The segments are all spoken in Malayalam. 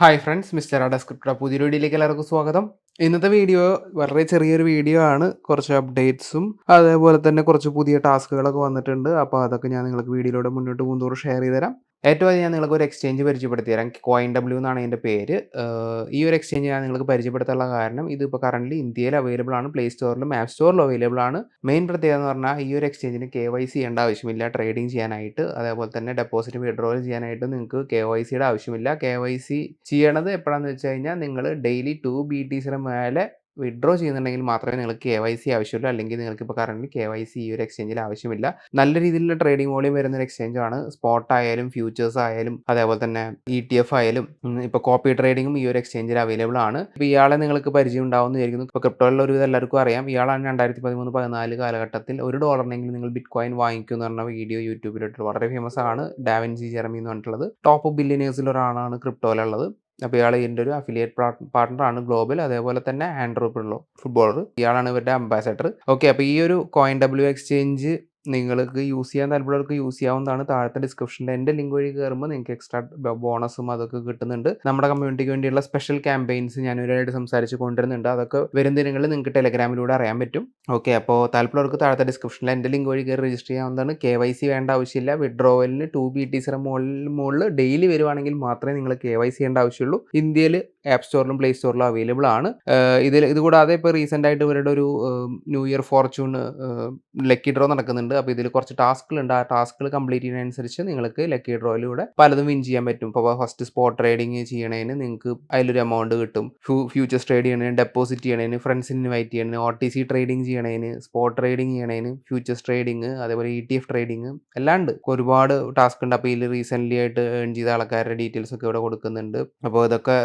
ഹായ് ഫ്രണ്ട്സ് മിസ്റ്റർ അഡസ്ക്രിപ്റ്റ പുതിയൊരു വീഡിയോയിലേക്ക് എല്ലാവർക്കും സ്വാഗതം. ഇന്നത്തെ വീഡിയോ വളരെ ചെറിയൊരു വീഡിയോ ആണ്. കുറച്ച് അപ്ഡേറ്റ്സും അതേപോലെ തന്നെ കുറച്ച് പുതിയ ടാസ്കുകളൊക്കെ വന്നിട്ടുണ്ട്. അപ്പോൾ അതൊക്കെ ഞാൻ നിങ്ങൾക്ക് വീഡിയോയിലൂടെ മുന്നോട്ട് പോകുന്നതോറും ഷെയർ ചെയ്ത് തരാം ഏറ്റവും ആദ്യം ഞാൻ നിങ്ങൾക്ക് ഒരു എക്സ്ചേഞ്ച് പരിചയപ്പെടുത്തി തരാം. കോയിൻ ഡബ്ല്യൂ എന്നാണ് എന്റെ പേര്. ഈ ഒരു എക്സ്ചേഞ്ച് ഞാൻ നിങ്ങൾക്ക് പരിചയപ്പെടുത്താനുള്ള കാരണം ഇത് ഇതിപ്പോൾ കറന്റ് ഇന്ത്യയിൽ അവൈലബിൾ ആണ് പ്ലേ സ്റ്റോറിലും ആപ്പ് സ്റ്റോറിലും അവൈലബിൾ ആണ്. മെയിൻ പ്രത്യേകത എന്ന് പറഞ്ഞാൽ ഈ ഒരു എക്സ്ചേഞ്ചിന് കെ വൈ സി ചെയ്യേണ്ട ആവശ്യമില്ല. ട്രേഡിംഗ് ചെയ്യാനായിട്ട് അതേപോലെ തന്നെ ഡെപ്പോസിറ്റ് വിഡ്രോവൽ ചെയ്യാനായിട്ട് നിങ്ങൾക്ക് കെ വൈ സിയുടെ ആവശ്യമില്ല. കെ വൈ സി ചെയ്യണത് എപ്പോഴാണെന്ന് വെച്ച് കഴിഞ്ഞാൽ നിങ്ങൾ ഡെയിലി ടു ബി ടി സിയുടെ മേലെ വിഡ്രോ ചെയ്യുന്നുണ്ടെങ്കിൽ മാത്രമേ നിങ്ങൾക്ക് കെ വൈ സി ആവശ്യമുള്ളൂ. അല്ലെങ്കിൽ നിങ്ങൾക്ക് ഇപ്പോൾ കറന്റ് കെ വൈ സി ഈ ഒരു എക്സ്ചേഞ്ചിൽ ആവശ്യമില്ല. നല്ല രീതിയിലുള്ള ട്രേഡിംഗ് വോളിയം വരുന്ന ഒരു എക്സ്ചേഞ്ച് ആണ്. സ്പോട്ട് ആയാലും ഫ്യൂച്ചേഴ്സ് ആയാലും അതേപോലെ തന്നെ ഇ ടി എഫ് ആയാലും ഇപ്പോൾ കോപ്പി ട്രേഡിങ്ങും ഈ ഒരു എക്സ്ചേഞ്ചിൽ അവൈലബിൾ ആണ്. ഇപ്പോൾ ഇയാളെ നിങ്ങൾക്ക് പരിചയം ഉണ്ടാവുമെന്ന് വിചാരിക്കുന്നു. ഇപ്പോൾ ക്രിപ്റ്റോയിലുള്ള ഒരു എല്ലാവർക്കും അറിയാം. ഇയാളാണ് രണ്ടായിരത്തി പതിമൂന്ന് പതിനാല് കാലഘട്ടത്തിൽ ഒരു ഡോളറിനെങ്കിലും നിങ്ങൾ ബിറ്റ് കോയിൻ വാങ്ങിക്കും എന്ന് പറഞ്ഞ വീഡിയോ യൂട്യൂബിലിട്ട് വളരെ ഫേമസ് ആണ്. ഡാവിൻസി ജെറമി എന്ന് പറഞ്ഞിട്ടുള്ളത്. ടോപ്പ് ബില്യനേഴ്സിൽ ഒരാളാണ് ക്രിപ്റ്റോയിലുള്ളത് അപ്പോൾ ഇയാൾ ഇതിന്റെ ഒരു അഫിലിയേറ്റ് പാർട്ട്ണറാണ് ഗ്ലോബൽ അതേപോലെ തന്നെ ആൻഡ്രൂ പിള്ളോ ഫുട്ബോളർ ഇയാളാണ് ഇവരുടെ അംബാസഡർ ഓക്കെ അപ്പോൾ ഈ ഒരു കോയിൻ ഡബ്ല്യു എക്സ്ചേഞ്ച് നിങ്ങൾക്ക് യൂസ് ചെയ്യാൻ താല്പര്യമുള്ളവർക്ക് യൂസ് ചെയ്യാവുന്നതാണ് താഴത്തെ ഡിസ്ക്രിപ്ഷനിൽ എന്റെ ലിങ്ക് വഴി കയറുമ്പോൾ നിങ്ങൾക്ക് എക്സ്ട്രാ ബോണസും അതൊക്കെ കിട്ടുന്നുണ്ട്. നമ്മുടെ കമ്മ്യൂണിറ്റിക്ക് വേണ്ടിയുള്ള സ്പെഷ്യൽ ക്യാമ്പയിൻസ് ഞാൻ ഇവരായിട്ട് സംസാരിച്ച് കൊണ്ടുവരുന്നുണ്ട്. അതൊക്കെ വരും ദിനങ്ങളിൽ നിങ്ങൾക്ക് ടെലഗ്രാമിലൂടെ അറിയാൻ പറ്റും. ഓക്കെ അപ്പോൾ താല്പര്യമുള്ളവർക്ക് താഴത്തെ ഡിസ്ക്രിപ്ഷനിൽ എന്റെ ലിങ്ക് വഴി കയറി രജിസ്റ്റർ ചെയ്യാവുന്നതാണ്. കെ വൈ സി വേണ്ട ആവശ്യമില്ല. വിഡ്രോവലിന് ടു ബി ടി സിറ മുകളിൽ മുകളിൽ ഡെയിലി വരുവാണെങ്കിൽ മാത്രമേ നിങ്ങൾ കെ വൈ സി ചെയ്യേണ്ട ആവശ്യമുള്ളൂ. ഇന്ത്യയിൽ ആപ്പ് സ്റ്റോറിലും പ്ലേ സ്റ്റോറിലും അവൈലബിൾ ആണ്. ഇതിൽ ഇതുകൂടാതെ ഇപ്പോൾ റീസെന്റ് ആയിട്ട് ഇവരുടെ ഒരു new year fortune lucky draw നടക്കുന്നുണ്ട്. അപ്പോൾ ഇതിൽ കുറച്ച് ടാസ്കുകളുണ്ട്. ആ ടാസ്കുകൾ കംപ്ലീറ്റ് ചെയ്യുന്നതനുസരിച്ച് നിങ്ങൾക്ക് ലക്കി ഡ്രോയിലൂടെ പലതും വിൻ ചെയ്യാൻ പറ്റും. ഇപ്പോൾ ഫസ്റ്റ് സ്പോട്ട് ട്രേഡിങ് ചെയ്യണതിന് നിങ്ങൾക്ക് അതിലൊരു എമൗണ്ട് കിട്ടും. ഫ്യൂച്ചേഴ്സ് ട്രേഡ് ചെയ്യണതിന് ഡെപ്പോസിറ്റ് ചെയ്യണതിന് ഫ്രണ്ട്സിന് ഇൻവൈറ്റ് ചെയ്യണതിന് ഒ ടി സി ട്രേഡിങ് ചെയ്യണതിന് സ്പോട്ട് ട്രേഡിങ് ചെയ്യണതിന് ഫ്യൂച്ചേഴ്സ് ട്രേഡിങ് അതേപോലെ ഇ ടി എഫ് ട്രേഡിങ് എല്ലാം ഉണ്ട്. ഒരുപാട് ടാസ്ക് ഉണ്ട് അപ്പോൾ ഇതിൽ റീസെന്റ്ലി ആയിട്ട് ഏൺ ചെയ്ത ആൾക്കാരുടെ ഡീറ്റെയിൽസ് ഒക്കെ ഇവിടെ കൊടുക്കുന്നുണ്ട്. അപ്പോൾ ഇതൊക്കെ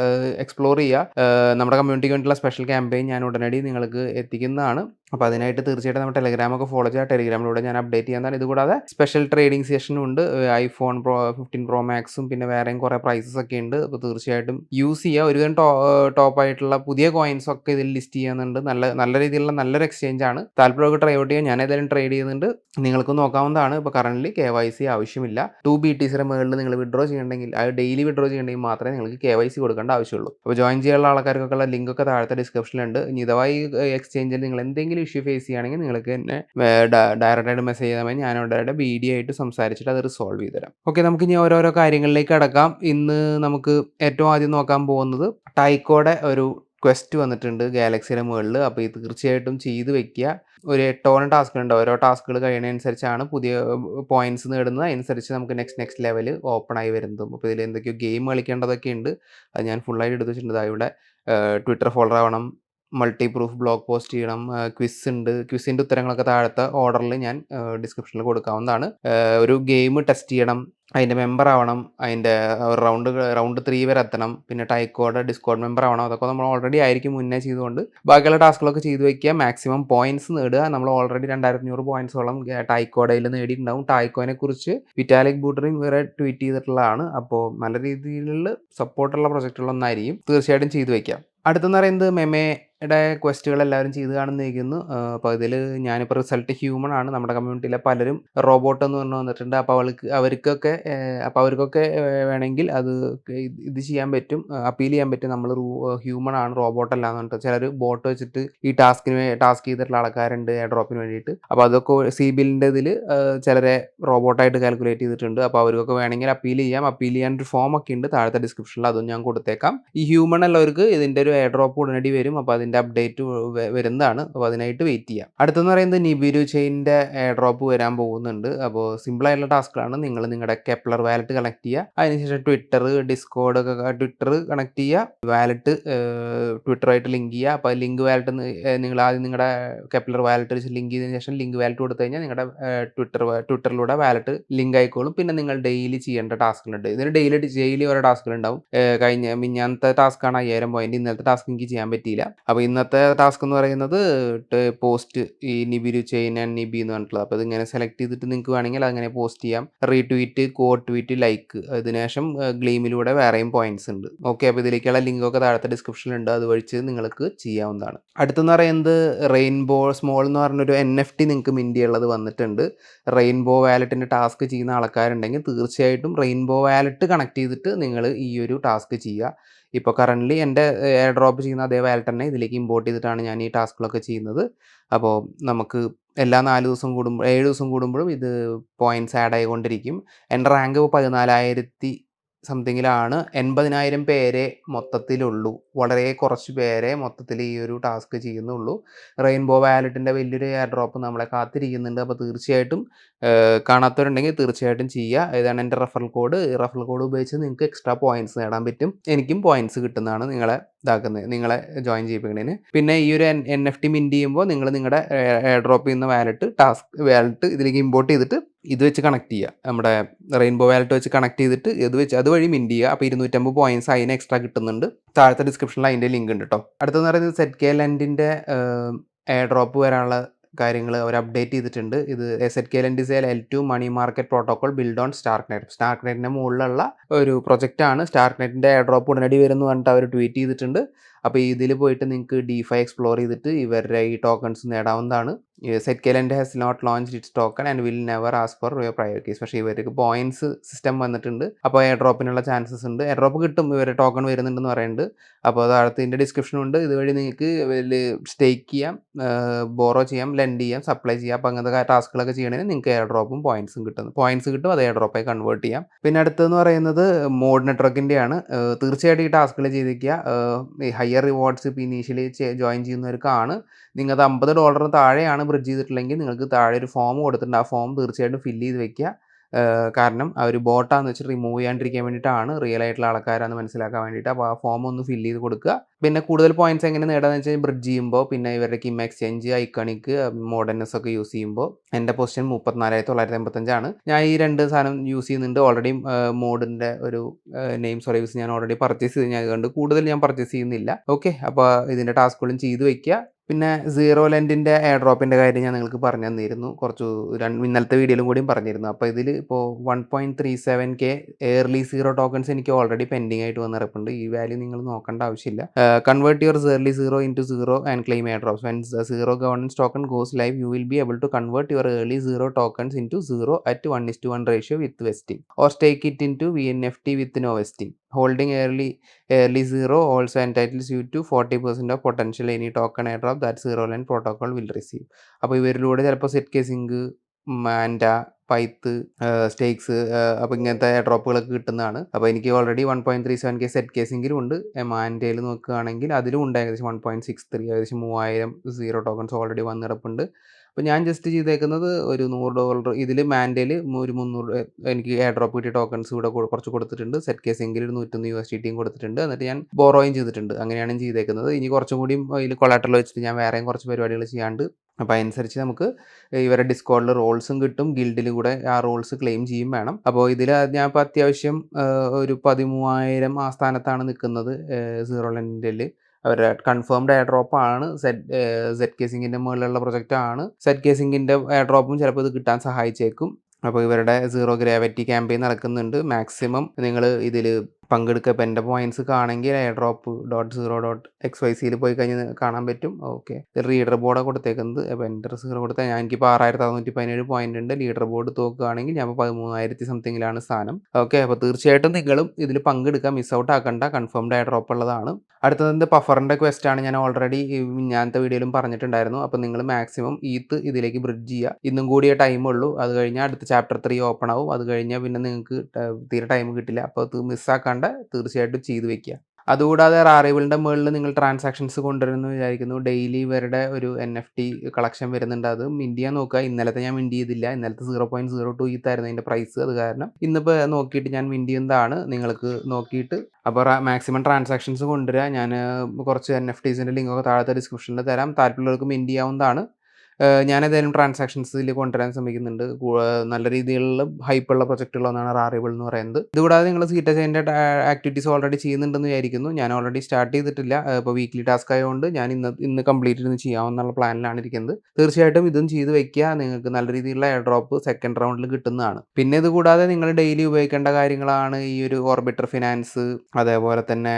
എക്സ്പ്ലോർ ചെയ്യുക. നമ്മുടെ കമ്മ്യൂണിറ്റിക്ക് വേണ്ടിയുള്ള സ്പെഷ്യൽ ക്യാമ്പയിൻ ഞാൻ ഉടനടി നിങ്ങൾക്ക് എത്തിക്കുന്നതാണ്. അപ്പോൾ അതിനായിട്ട് തീർച്ചയായിട്ടും നമ്മുടെ ടെലിഗ്രാമൊക്കെ ഫോളോ ചെയ്യുക. ടെലിഗ്രാമിലൂടെ ഞാൻ അപ്ഡേറ്റ് ചെയ്യാൻ ഇതുകൂടാതെ സ്പെഷ്യൽ ട്രേഡിംഗ് സെഷനും ഉണ്ട്. ഐഫോൺ പ്രോ ഫിഫ്റ്റീൻ പ്രോ മാക്സും പിന്നെ വേറെയും കുറേ പ്രൈസസ് ഒക്കെ ഉണ്ട്. അപ്പോൾ തീർച്ചയായിട്ടും യൂസ് ചെയ്യുക. ഒരു ടോപ്പ് ആയിട്ടുള്ള പുതിയ കോയിൻസ് ഒക്കെ ഇതിൽ ലിസ്റ്റ് ചെയ്യുന്നുണ്ട്. നല്ല നല്ല രീതിയിലുള്ള നല്ലൊരു എക്സ്ചേഞ്ച് ആണ്. താല്പര്യമൊക്കെ ട്രൈ ഔട്ട് ചെയ്യാൻ ഞാൻ ഏതായാലും ട്രേഡ് ചെയ്യുന്നുണ്ട്. നിങ്ങൾക്ക് നോക്കാവുന്നതാണ്. ഇപ്പോൾ കറന്റ് കെ വൈ സി ആവശ്യമില്ല. ടു ബി ടി സിയുടെ മുകളിൽ നിങ്ങൾ വിഡ്രോ ചെയ്യണമെങ്കിൽ അത് ഡെയിലി വിഡ്രോ ചെയ്യണമെങ്കിൽ മാത്രമേ നിങ്ങൾക്ക് കെ വൈ സി കൊടുക്കേണ്ട ആവശ്യമുള്ളൂ. അപ്പോൾ ജോയിൻ ചെയ്യാനുള്ള ആൾക്കാർക്കൊക്കെയുള്ള ലിങ്ക് ഒക്കെ താഴത്തെ ഡിസ്ക്രിപ്ഷനിലുണ്ട് ഇനി ഇതായി എക്സ്ചേഞ്ചിൽ നിങ്ങൾ എന്തെങ്കിലും ഇഷ്യൂ ഫേസ് ചെയ്യുകയാണെങ്കിൽ നിങ്ങൾക്ക് എന്നെ ഡയറക്റ്റായിട്ട് മെസ്സേജ് ചെയ്താൽ മതി. ഞാൻ അവിടെ ഡി ആയിട്ട് സംസാരിച്ചിട്ട് അത് റിസോൾവ് ചെയ്ത് തരാം. ഓക്കെ നമുക്ക് ഇനി ഓരോരോ കാര്യങ്ങളിലേക്ക് അടക്കാം ഇന്ന് നമുക്ക് ഏറ്റവും ആദ്യം നോക്കാൻ പോകുന്നത് ടൈക്കോടെ ഒരു ക്വസ്റ്റ് വന്നിട്ടുണ്ട് ഗാലക്സിയുടെ മുകളിൽ. അപ്പോൾ ഇത് തീർച്ചയായിട്ടും ചെയ്ത് വെക്കുക. ഒരു എട്ടോളം ടാസ്ക് ഉണ്ട്. ഓരോ ടാസ്കുകൾ കഴിയുന്നതനുസരിച്ചാണ് പുതിയ പോയിന്റ്സ് നേടുന്നത്. അതനുസരിച്ച് നമുക്ക് നെക്സ്റ്റ് നെക്സ്റ്റ് ലെവൽ ഓപ്പൺ ആയി വരുന്നതും. അപ്പോൾ ഇതിൽ എന്തൊക്കെയോ ഗെയിം കളിക്കേണ്ടതൊക്കെ ഉണ്ട്. അത് ഞാൻ ഫുള്ളായിട്ട് എടുത്ത് വെച്ചിട്ടുണ്ട്. ഇവിടെ ട്വിറ്റർ ഫോളോ ആവണം. മൾട്ടി പ്രൂഫ് ബ്ലോഗ് പോസ്റ്റ് ചെയ്യണം ക്വിസ് ഉണ്ട്. ക്വിസിന്റെ ഉത്തരങ്ങളൊക്കെ താഴത്തെ ഓർഡറിൽ ഞാൻ ഡിസ്ക്രിപ്ഷനിൽ കൊടുക്കാവുന്നതാണ്. ഒരു ഗെയിം ടെസ്റ്റ് ചെയ്യണം. അതിന്റെ മെമ്പർ ആവണം. അതിന്റെ റൗണ്ട് റൗണ്ട് ത്രീ വരെ എത്തണം. പിന്നെ ടൈക്കോഡ് ഡിസ്കോഡ് മെമ്പർ ആവണം. അതൊക്കെ നമ്മൾ ഓൾറെഡി ആയിരിക്കും മുന്നേ ചെയ്തുകൊണ്ട്. ബാക്കിയുള്ള ടാസ്കുകളൊക്കെ ചെയ്തു വെക്കുക. മാക്സിമം പോയിന്റ്സ് നേടുക. നമ്മൾ ഓൾറെഡി രണ്ടായിരത്തി അഞ്ഞൂറ് പോയിന്റ്സോളം ടൈക്കോഡയിൽ നേടിയിട്ടുണ്ടാവും. ടൈക്കോനെ കുറിച്ച് വിറ്റാലിക് ബൂട്ടറിങ് വരെ ട്വീറ്റ് ചെയ്തിട്ടുള്ളതാണ്. അപ്പോൾ നല്ല രീതിയിലുള്ള സപ്പോർട്ടുള്ള പ്രൊജക്റ്റുകളൊന്നായിരിക്കും തീർച്ചയായിട്ടും ചെയ്തു വയ്ക്കാം അടുത്തെന്ന് പറയുന്നത് മെമേയുടെ ക്വസ്റ്റുകൾ എല്ലാവരും ചെയ്ത് കാണുന്നിരിക്കുന്നു അപ്പോൾ ഇതിൽ ഞാനിപ്പോൾ റിസൾട്ട് ഹ്യൂമൺ ആണ്. നമ്മുടെ കമ്മ്യൂണിറ്റിയിലെ പലരും റോബോട്ട് എന്ന് പറഞ്ഞു വന്നിട്ടുണ്ട്. അപ്പോൾ അവൾക്ക് അവർക്കൊക്കെ അപ്പോൾ അവർക്കൊക്കെ വേണമെങ്കിൽ അത് ഇത് ചെയ്യാൻ പറ്റും. അപ്പീൽ ചെയ്യാൻ പറ്റും. നമ്മൾ ഹ്യൂമൺ ആണ് റോബോട്ട് അല്ല എന്ന് പറഞ്ഞിട്ട്. ചിലർ ബോട്ട് വെച്ചിട്ട് ഈ ടാസ്കിന് ടാസ്ക് ചെയ്തിട്ടുള്ള ആൾക്കാരുണ്ട് ഡ്രോപ്പിന് വേണ്ടിയിട്ട്. അപ്പോൾ അതൊക്കെ സി ബില്ലിന്റെ ഇതിൽ ചിലരെ റോബോട്ടായിട്ട് കാൽക്കുലേറ്റ് ചെയ്തിട്ടുണ്ട്. അപ്പോൾ അവർക്കൊക്കെ വേണമെങ്കിൽ അപ്പീൽ ചെയ്യാം. അപ്പീൽ ചെയ്യാൻ ഒരു ഫോം ഒക്കെ ഉണ്ട്. താഴത്തെ ഡിസ്ക്രിപ്ഷനിൽ അതും ഞാൻ കൊടുത്തേക്കാം. ഈ ഹ്യൂമൺ ഉള്ളവർക്ക് ഇതിന്റെ ഒരു എയർ ഡ്രോപ്പ് ഉടനടി വരും. അപ്പോൾ അതിന്റെ അപ്ഡേറ്റ് വരുന്നതാണ്. അപ്പോൾ അതിനായിട്ട് വെയിറ്റ് ചെയ്യാം. അടുത്തെന്ന് പറയുന്നത് നിബിരു ചെയിന്റെ ഡ്രോപ്പ് വരാൻ പോകുന്നുണ്ട്. അപ്പോൾ സിമ്പിൾ ആയിട്ടുള്ള ടാസ്ക്കാണ് നിങ്ങൾ നിങ്ങളുടെ കെപ്ലർ വാലറ്റ് കണക്ട് ചെയ്യുക. അതിനുശേഷം ട്വിറ്റർ ഡിസ്കോഡ് ഒക്കെ ട്വിറ്റർ കണക്ട് ചെയ്യുക. വാലറ്റ് ട്വിറ്ററായിട്ട് ലിങ്ക് ചെയ്യുക. അപ്പോൾ ലിങ്ക് വാലറ്റ് നിങ്ങൾ ആദ്യം നിങ്ങളുടെ കെപ്ലർ വാലറ്റ് വെച്ച് ലിങ്ക് ചെയ്തതിന് ശേഷം ലിങ്ക് വാലറ്റ് കൊടുത്തു കഴിഞ്ഞാൽ നിങ്ങളുടെ ട്വിറ്റർ ട്വിറ്ററിലൂടെ വാലറ്റ് ലിങ്ക് ആയിക്കോളും. പിന്നെ നിങ്ങൾ ഡെയിലി ചെയ്യേണ്ട ടാസ്കുകളുണ്ട് ഇതിന് ഡെയിലി ഡെയിലി ഓരോ ടാസ്കുകളുണ്ടാവും കഴിഞ്ഞ മിഞ്ഞാന്നത്തെ ടാസ്ക്കാണ് അയ്യായിരം പോയിന്റ് ഇന്നലത്തെ ടാസ്ക് എനിക്ക് ചെയ്യാൻ പറ്റിയില്ല. അപ്പോൾ ഇന്നത്തെ ടാസ്ക് എന്ന് പറയുന്നത് പോസ്റ്റ് ഈ നിബിരു ചെയിൻ ആൻഡ് നിബി എന്ന് പറഞ്ഞിട്ടുള്ളത്. അപ്പോൾ ഇതിങ്ങനെ സെലക്ട് ചെയ്തിട്ട് നിങ്ങൾക്ക് വേണമെങ്കിൽ അങ്ങനെ പോസ്റ്റ് ചെയ്യാം. Retweet quote tweet like. അതിനുശേഷം ഗ്ലീമിലൂടെ വേറെയും പോയിന്റ്സ് ഉണ്ട്. ഓക്കെ അപ്പോൾ ഇതിലേക്കുള്ള ലിങ്കൊക്കെ താഴത്തെ ഡിസ്ക്രിപ്ഷനിലുണ്ട് അത് വഴിച്ച് നിങ്ങൾക്ക് ചെയ്യാവുന്നതാണ്. അടുത്തെന്ന് പറയുന്നത് റെയിൻബോ സ്മോൾ എന്ന് പറഞ്ഞൊരു എൻ എഫ് ടി നിങ്ങൾക്ക് മിൻഡ് ഉള്ളത് വന്നിട്ടുണ്ട്. റെയിൻബോ വാലറ്റിന്റെ ടാസ്ക് ചെയ്യുന്ന ആൾക്കാരുണ്ടെങ്കിൽ തീർച്ചയായിട്ടും റെയിൻബോ വാലറ്റ് കണക്ട് ചെയ്തിട്ട് നിങ്ങൾ ഈ ഒരു ടാസ്ക് ചെയ്യുക. ഇപ്പോൾ കറന്റ്ലി എന്റെ എയർ ഡ്രോപ്പ് ചെയ്യുന്ന അതേ വാലറ്റ് തന്നെ ഇതിലേക്ക് ഇമ്പോർട്ട് ചെയ്തിട്ടാണ് ഞാൻ ഈ ടാസ്കുകളൊക്കെ ചെയ്യുന്നത്. അപ്പോൾ നമുക്ക് എല്ലാ നാല് ദിവസം കൂടുമ്പോൾ ഏഴ് ദിവസം കൂടുമ്പോഴും ഇത് പോയിന്റ്സ് ആഡ് ആയിക്കൊണ്ടിരിക്കും. എന്റെ റാങ്ക് പതിനാലായിരത്തി സംതിങ്ങിലാണ് എൺപതിനായിരം പേരെ മൊത്തത്തിലുള്ളൂ. വളരെ കുറച്ച് പേരെ മൊത്തത്തിൽ ഈ ഒരു ടാസ്ക് ചെയ്യുന്നുള്ളൂ. റെയിൻബോ വാലറ്റിന്റെ വലിയൊരു എയർ ഡ്രോപ്പ് നമ്മളെ കാത്തിരിക്കുന്നുണ്ട്. അപ്പോൾ തീർച്ചയായിട്ടും കാണാത്തവരുണ്ടെങ്കിൽ തീർച്ചയായിട്ടും ചെയ്യുക. ഇതാണ് എന്റെ റെഫറൽ കോഡ്. ഈ റെഫറൽ കോഡ് ഉപയോഗിച്ച് നിങ്ങൾക്ക് എക്സ്ട്രാ പോയിന്റ്സ് നേടാൻ പറ്റും. എനിക്കും പോയിന്റ്സ് കിട്ടുന്നതാണ് നിങ്ങളെ ഇതാക്കുന്നത് നിങ്ങളെ ജോയിൻ ചെയ്യിപ്പിക്കുന്നതിന്. പിന്നെ ഈ ഒരു എൻ എഫ് ടി മിന്റ് ചെയ്യുമ്പോൾ നിങ്ങൾ നിങ്ങളുടെ എയർ ഡ്രോപ്പ് ചെയ്യുന്ന വാലറ്റ് ടാസ്ക് വാലറ്റ് ഇതിലേക്ക് ഇമ്പോർട്ട് ചെയ്തിട്ട് ഇത് വെച്ച് കണക്ട് ചെയ്യുക. നമ്മുടെ റെയിൻബോ വാലറ്റ് വെച്ച് കണക്ട് ചെയ്തിട്ട് ഇത് വെച്ച് അതുവഴി മിന്റ് ചെയ്യുക. അപ്പോൾ ഇരുന്നൂറ്റമ്പത് പോയിന്റ്സ് അതിന് എക്സ്ട്രാ കിട്ടുന്നുണ്ട്. താഴത്തെ ഡിസ്ക്രിപ്ഷനിൽ അതിന്റെ ലിങ്ക് ഉണ്ട് കേട്ടോ അടുത്തെന്ന് പറയുന്നത് സെറ്റ് കെ ലെൻഡിന്റെ എയർ ഡ്രോപ്പ് വരാനുള്ള കാര്യങ്ങൾ അവർ അപ്ഡേറ്റ് ചെയ്തിട്ടുണ്ട്. ഇത് Z K lend L two money market protocol build on Starknet Stark നെറ്റിന്റെ മുകളിലുള്ള ഒരു പ്രൊജക്റ്റാണ് സ്റ്റാർക്ക് നെറ്റിന്റെ എയർ ഡ്രോപ്പ് ഉടനടി വരുന്നു പറഞ്ഞിട്ട് അവർ ട്വീറ്റ് ചെയ്തിട്ടുണ്ട്. അപ്പോൾ ഇതിൽ പോയിട്ട് നിങ്ങൾക്ക് ഡിഫൈ എക്സ്പ്ലോർ ചെയ്തിട്ട് ഇവരുടെ ഈ tokens നേടാവുന്നതാണ്. Z K lend has not launch its token and will never ask for your priorities പക്ഷേ ഇവർക്ക് പോയിന്റ്സ് സിസ്റ്റം വന്നിട്ടുണ്ട്. അപ്പോൾ എയർ ഡ്രോപ്പിനുള്ള ചാൻസസ് ഉണ്ട്. എയർ ഡ്രോപ്പ് കിട്ടും ഇവരുടെ ടോക്കൺ വരുന്നുണ്ടെന്ന് പറയുന്നുണ്ട്. അപ്പോൾ താഴത്തിന്റെ ഇതിന്റെ ഡിസ്ക്രിപ്ഷനും ഉണ്ട്. ഇതുവഴി നിങ്ങൾക്ക് സ്റ്റേക്ക് ചെയ്യാം ബോറോ ചെയ്യാം ലെൻഡ് ചെയ്യാം സപ്ലൈ ചെയ്യാം. അപ്പോൾ അങ്ങനത്തെ ടാസ്കുകളൊക്കെ ചെയ്യണമെങ്കിൽ നിങ്ങൾക്ക് എയർ ഡ്രോപ്പും പോയിന്റ്സും കിട്ടുന്നു പോയിന്റ്സ് കിട്ടും. അത് എയർ ഡ്രോപ്പായി കൺവേർട്ട് ചെയ്യാം. പിന്നെ അടുത്തതെന്ന് പറയുന്നത് മോഡ് നെറ്റ്വർക്കിന്റെയാണ് തീർച്ചയായിട്ടും ഈ ടാസ്കുകൾ ചെയ്തിരിക്കുക. ഈ ഹയർ റിവാർഡ്സ് ഇപ്പോൾ ഇനീഷ്യലി ജോയിൻ ചെയ്യുന്നവർക്കാണ്. നിങ്ങൾക്ക് അമ്പത് ഡോളറിന് താഴെയാണ് ബ്രിഡ്ജ് ചെയ്തിട്ടില്ലെങ്കിൽ നിങ്ങൾക്ക് താഴെ ഒരു ഫോം കൊടുത്തിട്ടുണ്ട്. ആ ഫോം തീർച്ചയായിട്ടും ഫില്ല് ചെയ്ത് വെക്കുക. കാരണം ഒരു ബോട്ടാന്ന് വെച്ചിട്ട് റിമൂവ് ചെയ്യാണ്ടിരിക്കാൻ വേണ്ടിയിട്ടാണ് റിയൽ ആയിട്ടുള്ള ആൾക്കാരാന്ന് മനസ്സിലാക്കാൻ വേണ്ടിയിട്ട്. അപ്പോൾ ആ ഫോം ഒന്ന് ഫില്ല് ചെയ്ത് കൊടുക്കുക. പിന്നെ കൂടുതൽ പോയിന്റ്സ് എങ്ങനെ നേടാന്ന് വെച്ചാൽ ബ്രിഡ്ജ് ചെയ്യുമ്പോൾ പിന്നെ ഇവരുടെ കിം എക്സ്ചേഞ്ച് ഐക്കണിക്ക് മോഡേൺനെസ് ഒക്കെ യൂസ് ചെയ്യുമ്പോൾ എന്റെ പൊസിഷൻ മുപ്പത്തിനാലായിരത്തി തൊള്ളായിരത്തി എൺപത്തഞ്ചാണ് ഞാൻ ഈ രണ്ട് സാധനം യൂസ് ചെയ്യുന്നുണ്ട്. ഓൾറെഡി മോഡിന്റെ ഒരു നെയിം സർവീസ് ഞാൻ ഓൾറെഡി പർച്ചേസ് ചെയ്ത് ഞാൻ കണ്ട് കൂടുതൽ ഞാൻ പർച്ചേസ് ചെയ്യുന്നില്ല. ഓക്കെ അപ്പോൾ ഇതിന്റെ ടാസ്കുകളും ചെയ്ത് വെക്കുക. പിന്നെ സീറോ ലെൻഡിന്റെ എയർ ഡ്രോപ്പിന്റെ കാര്യം ഞാൻ നിങ്ങൾക്ക് പറഞ്ഞു തന്നിരുന്നു. കുറച്ച് രണ്ട് ഇന്നലത്തെ വീഡിയോയിലും കൂടിയും പറഞ്ഞിരുന്നു. അപ്പോൾ ഇതിൽ ഇപ്പോൾ one point three seven K early zero tokens എനിക്ക് ഓൾറെഡി പെൻഡിങ് ആയിട്ട് വന്ന് കിടപ്പുണ്ട് ഈ വാല്യൂ നിങ്ങൾ നോക്കേണ്ട ആവശ്യമില്ല. Convert your early zero into zero and claim airdrops when zero governance token goes live you will be able to convert your early zero tokens into zero at one is to one ratio with vesting or stake it into V N F T with no vesting holding early early zero also entitles you to 40% of potential any token airdrop that zero line protocol will receive അപ്പോൾ ഇവരിലൂടെ ചിലപ്പോൾ സെറ്റ് കേസിങ് മാൻഡ പൈത്ത് സ്റ്റേക്സ് അപ്പോൾ ഇങ്ങനത്തെ ഡ്രോപ്പുകളൊക്കെ കിട്ടുന്നതാണ്. അപ്പോൾ എനിക്ക് already one point three seven K Z കേസെങ്കിലും ഉണ്ട്. മാൻഡയിൽ നോക്കുകയാണെങ്കിൽ അതിലും ഉണ്ട് ഏകദേശം വൺ പോയിന്റ് സിക്സ് ത്രീ ഏകദേശം മൂവായിരം സീറോ ടോക്കൺസ് ഓൾറെഡി വന്ന് കിടപ്പുണ്ട് അപ്പോൾ ഞാൻ ജസ്റ്റ് ചെയ്തേക്കുന്നത് ഒരു നൂറ് ഡോളർ ഇതിൽ മാൻഡേൽ ഒരു മുന്നൂറ് എനിക്ക് എയർ ഡ്രോപ്പ് കിട്ടിയ ടോക്കൺസ് ഇവിടെ കുറച്ച് കൊടുത്തിട്ടുണ്ട്. സെറ്റ് കേസ് എങ്കിൽ ഒരു നൂറ്റൊന്ന് യു എസ് ടിയും കൊടുത്തിട്ടുണ്ട്. എന്നിട്ട് ഞാൻ ബോറോയും ചെയ്തിട്ടുണ്ട്. അങ്ങനെയാണ് ചെയ്തേക്കുന്നത്. ഇനി കുറച്ചും കൂടിയും ഇതിൽ കൊളാറ്ററൽ വെച്ചിട്ട് ഞാൻ വേറെയും കുറച്ച് പരിപാടികൾ ചെയ്യാണ്ട് അപ്പോൾ അതനുസരിച്ച് നമുക്ക് ഇവരുടെ ഡിസ്കോഡിൽ റോൾസും കിട്ടും. ഗിൽഡിൽ കൂടെ ആ റോൾസ് ക്ലെയിം ചെയ്യും വേണം. അപ്പോൾ ഇതിൽ ഞാൻ ഇപ്പോൾ അത്യാവശ്യം ഒരു പതിമൂവായിരം ആ സ്ഥാനത്താണ് നിൽക്കുന്നത് സീറോ ലെൻഡിൽ അവരുടെ കൺഫേംഡ് എയർ ഡ്രോപ്പ് ആണ്. സെറ്റ് സെറ്റ് കേസിങ്ങിന്റെ മുകളിലുള്ള പ്രൊജക്റ്റ് ആണ്. സെറ്റ് കേസിങ്ങിന്റെ എയർ ഡ്രോപ്പും ചിലപ്പോൾ ഇത് കിട്ടാൻ സഹായിച്ചേക്കും. അപ്പോൾ ഇവരുടെ സീറോ ഗ്രാവിറ്റി ക്യാമ്പയിൻ നടക്കുന്നുണ്ട്. മാക്സിമം നിങ്ങൾ ഇതിൽ പങ്കെടുക്കുക. ഇപ്പോൾ എന്റെ points കാണെങ്കിൽ airdrop dot zero dot X Y സിയിൽ പോയി കഴിഞ്ഞ് കാണാൻ പറ്റും. ഓക്കെ റീഡർ ബോർഡാണ് കൊടുത്തേക്കുന്നത്. അപ്പോൾ എന്റെ സീറോ കൊടുത്താൽ ഞാൻ. എനിക്കിപ്പോൾ ആറായിരത്തി അറുന്നൂറ്റി പതിനേഴ് പോയിന്റ് ഉണ്ട്. ലീഡർ ബോർഡ് തോക്കുകയാണെങ്കിൽ ഞാൻ ഇപ്പോൾ പതിമൂന്നായിരത്തി സംതിങ്ങിലാണ് സ്ഥാനം. ഓക്കെ അപ്പോൾ തീർച്ചയായിട്ടും നിങ്ങളും ഇതിൽ പങ്കെടുക്കുക. മിസ് ഔട്ട് ആക്കണ്ട. കൺഫേംഡ് എയർ ഡ്രോപ്പ് ഉള്ളതാണ്. അടുത്തത് പഫറിന്റെ ക്വസ്റ്റ് ആണ് ഞാൻ ഓൾറെഡി ഞാനത്തെ വീഡിയോയിലും പറഞ്ഞിട്ടുണ്ടായിരുന്നു. അപ്പോൾ നിങ്ങൾ മാക്സിമം ഈത്ത് ഇതിലേക്ക് ബ്രിഡ്ജ് ചെയ്യുക. ഇന്നും കൂടിയ ടൈം ഉള്ളൂ. അത് കഴിഞ്ഞാൽ അടുത്ത ചാപ്റ്റർ ത്രീ ഓപ്പൺ ആവും. അത് കഴിഞ്ഞാൽ പിന്നെ നിങ്ങൾക്ക് തീരെ ടൈം കിട്ടില്ല. അപ്പോൾ അത് മിസ്സാക്കാണ്ട് തീർച്ചയായിട്ടും ചെയ്തു വെക്കുക. അതുകൂടാതെ റാറിബിളിന്റെ മുകളിൽ നിങ്ങൾ ട്രാൻസാക്ഷൻസ് കൊണ്ടുവരുന്നു വിചാരിക്കുന്നു. ഡെയിലി ഇവരുടെ ഒരു എൻ എഫ് ടി കളക്ഷൻ വരുന്നുണ്ട്. അത് മിന്റ് നോക്കുക. ഇന്നലത്തെ ഞാൻ മിന്റ് ചെയ്തില്ല. ഇന്നലത്തെ സീറോ പോയിന്റ് സീറോ ടു ഈത്തായിരുന്നു അതിന്റെ പ്രൈസ് അത് കാരണം. ഇന്നിപ്പോൾ നോക്കിയിട്ട് ഞാൻ മിന്റ് ചെയ്യുന്നതാണ്. നിങ്ങൾക്ക് നോക്കിയിട്ട്. അപ്പോൾ മാക്സിമം ട്രാൻസാക്ഷൻസ് കൊണ്ടുവരിക. ഞാൻ കുറച്ച് എൻ എഫ് ടീസിന്റെ ലിങ്കൊക്കെ താഴത്തെ ഡിസ്ക്രിപ്ഷനിൽ തരാം. താല്പര്യമുള്ളവർക്ക് മിന്റ് ചെയ്യാവുന്നതാണ്. ഞാൻ ഏതായാലും ട്രാൻസാക്ഷൻസിൽ കൊണ്ടുവരാൻ ശ്രമിക്കുന്നുണ്ട്. നല്ല രീതിയിലുള്ള ഹൈപ്പുള്ള പ്രൊജക്റ്റുകളൊന്നാണ് റാറിബിൾ എന്ന് പറയുന്നത്. ഇതുകൂടാതെ നിങ്ങൾ സീറ്റ ചെയിന്റെ ആക്ടിവിറ്റീസ് ഓൾറെഡി ചെയ്യുന്നുണ്ടെന്ന് വിചാരിക്കുന്നു. ഞാൻ ഓൾറെഡി സ്റ്റാർട്ട് ചെയ്തിട്ടില്ല. ഇപ്പോൾ വീക്ക്ലി ടാസ്ക് ആയതുകൊണ്ട് ഞാൻ ഇന്ന് ഇന്ന് കംപ്ലീറ്റ് ഇരുന്ന് ചെയ്യാമെന്നുള്ള പ്ലാനിലാണ് ഇരിക്കുന്നത്. തീർച്ചയായിട്ടും ഇതും ചെയ്ത് വെക്കുക നിങ്ങൾക്ക് നല്ല രീതിയിലുള്ള എയർ ഡ്രോപ്പ് സെക്കൻഡ് റൗണ്ടിൽ കിട്ടുന്നതാണ്. പിന്നെ ഇതുകൂടാതെ നിങ്ങൾ ഡെയിലി ഉപയോഗിക്കേണ്ട കാര്യങ്ങളാണ് ഈ ഒരു ഓർബിറ്റർ ഫിനാൻസ് അതേപോലെ തന്നെ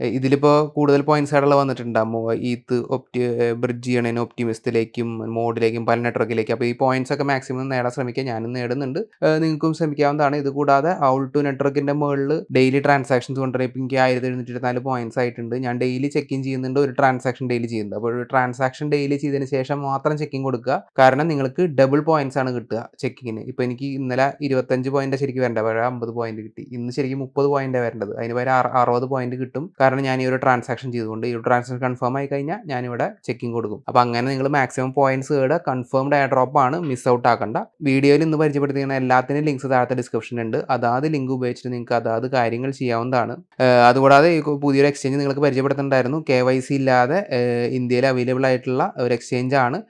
ഇതിലിപ്പോൾ കൂടുതൽ പോയിന്റ്സ് ആയിട്ടുള്ള വന്നിട്ടുണ്ടാകുമോ ഈത്ത് ഒപ്റ്റി ബ്രിഡ്ജ് ചെയ്യണേന് ഒപ്റ്റിമിസ്റ്റിലേക്കും മോഡിലേക്കും പല നെറ്റ്വർക്കിലേക്കും അപ്പോൾ ഈ പോയിന്റ്സ് ഒക്കെ മാക്സിമം നേടാൻ ശ്രമിക്കുക. ഞാനും നേടുന്നുണ്ട്. നിങ്ങൾക്കും ശ്രമിക്കാവുന്നതാണ്. ഇത് കൂടാതെ ഔൾ ടു നെറ്റ്വർക്കിന്റെ മുകളിൽ ഡെയിലി ട്രാൻസാക്ഷൻസ് കൊണ്ടുവരാൻ ഇപ്പോൾ എനിക്ക് ആയിരത്തി എഴുന്നൂറ്റി ഇരുപത്തിനാല് പോയിന്റ്സ് ആയിട്ടുണ്ട്. ഞാൻ ഡെയിലി ചെക്കിൻ ചെയ്യുന്നുണ്ട്. ഒരു ട്രാൻസാക്ഷൻ ഡെയിലി ചെയ്യുന്നുണ്ട്. അപ്പോൾ ഒരു ട്രാൻസാക്ഷൻ ഡെയിലി ചെയ്തതിന് ശേഷം മാത്രം ചെക്കിങ് കൊടുക്കുക. കാരണം നിങ്ങൾക്ക് ഡബിൾ പോയിന്റ്സ് ആണ് കിട്ടുക ചെക്കിങ്ങിന് ഇപ്പോൾ എനിക്ക് ഇന്നലെ ഇരുപത്തഞ്ച് പോയിന്റ് ശരിക്കും വരേണ്ട പഴയ അമ്പത് പോയിന്റ് കിട്ടി. ഇന്ന് ശരിക്കും മുപ്പത് പോയിന്റ് വരേണ്ടത്. അതിന് പകരം അറ- അറുപത് പോയിന്റ് കിട്ടും. കാരണം ഞാൻ ഈ ഒരു ട്രാൻസാക്ഷൻ ചെയ്തുകൊണ്ട് ഈ ഒരു ട്രാൻസാക്ഷൻ കൺഫേം ആയി കഴിഞ്ഞാൽ ഞാനിവിടെ ചെക്കിംഗ് കൊടുക്കും. അപ്പോൾ അങ്ങനെ നിങ്ങൾ മാക്സിമം പോയിന്റ്സ് കേട് കൺഫേംഡ് ഡ്രോപ്പ് ആണ് മിസ് ഔട്ട് ആക്കണ്ട. വീഡിയോയിൽ ഇന്ന് പരിചയപ്പെടുത്തിയ എല്ലാത്തിനും ലിങ്ക്സ് താഴത്തെ ഡിസ്ക്രിപ്ഷൻ ഉണ്ട്. അതാത് ലിങ്ക് ഉപയോഗിച്ചിട്ട് നിങ്ങൾക്ക് അതാത് കാര്യങ്ങൾ ചെയ്യാവുന്നതാണ്. അതുകൂടാതെ പുതിയൊരു എക്സ്ചേഞ്ച് നിങ്ങൾക്ക് പരിചയപ്പെടുത്തേണ്ടായിരുന്നു. കെ വൈ സി ഇല്ലാതെ ഇന്ത്യയിൽ അവൈലബിൾ ആയിട്ടുള്ള ഒരു എക്സ്ചേഞ്ച് ആണ്.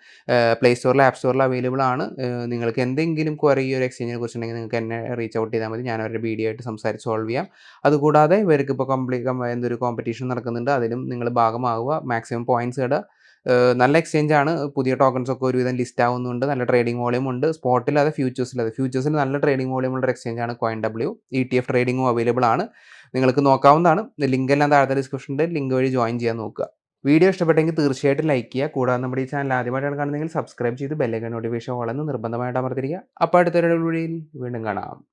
പ്ലേ സ്റ്റോറിൽ ആപ്പ് സ്റ്റോറിൽ അവൈലബിൾ ആണ്. നിങ്ങൾക്ക് എന്തെങ്കിലും ക്വറി ഈ ഒരു എക്സ്ചേഞ്ചിനെ കുറിച്ചുണ്ടെങ്കിൽ നിങ്ങൾക്ക് എന്നെ റീച്ച് ഔട്ട് ചെയ്താൽ മതി. ഞാൻ അവരുടെ വീഡിയോ ആയിട്ട് സംസാരിച്ച് സോൾവ് ചെയ്യാം. അതുകൂടാതെ ഇവർക്ക് ഇപ്പോൾ കംപ്ലീറ്റ് എന്തൊരു കോമ്പറ്റീഷൻ നടക്കുന്നുണ്ട്. അതിലും നിങ്ങൾ ഭാഗമാവുക. മാക്സിമം പോയിന്റ്സ് ഇടുക. നല്ല എക്സ്ചേഞ്ച് ആണ്. പുതിയ ടോക്കൺസ് ഒക്കെ ഒരുവിധം ലിസ്റ്റ് ആവുന്നുണ്ട്. നല്ല ട്രേഡിംഗ് വോളിയം ഉണ്ട്. സ്പോട്ടിൽ അത് ഫ്യൂച്ചേഴ്സിൽ അത് ഫ്യൂച്ചേഴ്സിൽ നല്ല ട്രേഡിംഗ് വോളിയം ഉള്ള എക്സ്ചേഞ്ച് ആണ് coin W E T F ട്രേഡിംഗും available ആണ്. നിങ്ങൾക്ക് നോക്കാവുന്നതാണ്. ലിങ്ക് എല്ലാം താഴത്തെ ഡിസ്ക്രിപ്ഷനിൽ ലിങ്ക് വഴി ജോയിൻ ചെയ്യാൻ നോക്കുക. വീഡിയോ ഇഷ്ടപ്പെട്ടെങ്കിൽ തീർച്ചയായിട്ടും ലൈക്ക് ചെയ്യുക. കൂടാതെ നമ്മുടെ ഈ ചാനൽ ആദ്യമായിട്ടാണ് കാണുന്നതെങ്കിൽ സബ്സ്ക്രൈബ് ചെയ്ത് ബെല്ലൈക്കൻ നോട്ടിഫിക്കേഷൻ ഓളെന്ന് നിർബന്ധമായിട്ട് അമർത്തിരിക്കുക. അപ്പോൾ അടുത്തൊരു വീഡിയോയിൽ വീണ്ടും കാണാം.